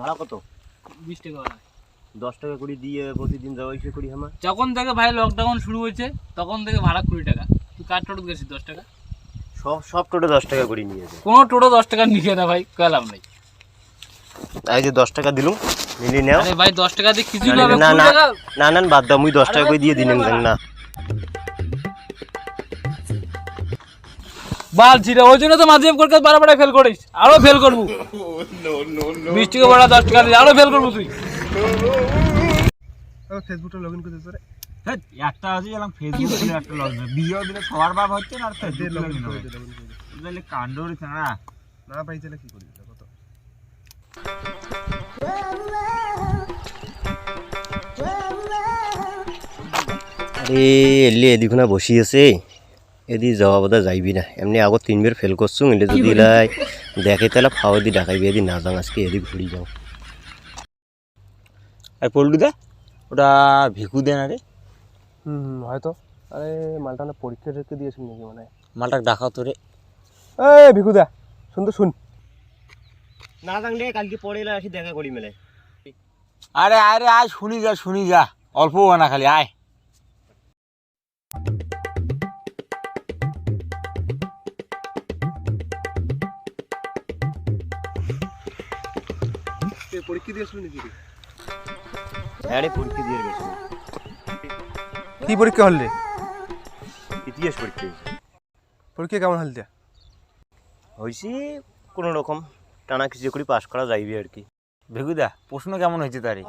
ভাড়া কত? বিশ টাকা ভাড়া। দশ টাকা করে দিয়ে প্রতিদিন যাওয়া এসে করি আমার? যখন থেকে ভাই লকডাউন শুরু হয়েছে তখন থেকে ভাড়া কুড়ি টাকা। তুই কার টোটো গেছিস দশ টাকা? সব সব টোটো দশ টাকা করে নিয়েছে কোনো টোটো দশ টাকা নিয়ে না ভাই কেলাম নেই। এই যে দশ টাকা দিলুম মিলি নাও। আরে ভাই দশ টাকা দিয়ে কিছুই হবে না না না না বাদ দাও মুই দশ টাকা করে দিয়ে দিলাম না। বাল ওই জন্য তো মাঝে করে বারো বারে ফেল করিস। আরও ফেল করব। বিশ টাকা ভাড়া দশ টাকা আরও ফেল করব তুই। ফেসবুকটা লগ ইন করতে তোরে একটা আছে ফেসবুক একটা লগ বিয়ে দিলে সবার বাপ হচ্ছে না আর ফেসবুক লগ ইন ইন হবে ইন তাহলে কাণ্ড হচ্ছে না? না তাহলে কি করবি কত? আরে এলি এদিকে বসিয়েছে। এদি যাওয়া বোধা যাইবি না। এমনি আগত তিনবার ফেল করছুম এলে যদি লাই দেখে তাহলে ফাওয়া দি ডাকাইবি এদি না যাও আজকে এদিক ঘুরি যাও। আর পল্টুদা ওটা ভিকু দেন আরে হুম হয়তো। আরে মালটা না পরীক্ষা টরীক্ষা দিয়েছিল নাকি মানে মালটাকে দেখাও তোরে এই ভিকুদা শুন তো শুন। না জানলে কালকে পরে এলে আসি দেখা করি মেলে। আরে আরে আয় শুনি যা শুনি যা। অল্প না খালি আয়। পরীক্ষা নাকি পরীক্ষা দিয়ে গেছে। কি পরীক্ষা হল রে? ইতিহাস পরীক্ষা হয়েছে। পরীক্ষা কেমন হল দিয়া হয়েছি কোনো রকম। টানা কিছু করে পাস করা যাইবে আর কি। ভিকুদা প্রশ্ন কেমন হয়েছে তারে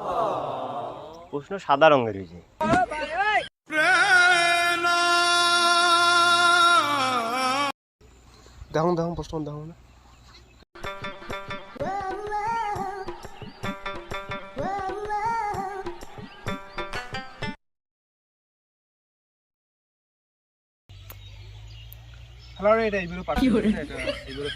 প্রশ্ন সাদা রঙের হয়েছে। দেখুন দেখুন প্রশ্ন দেখুন। না হ্যালো রে এটা এইগুলো পাঠ এটা এইগুলো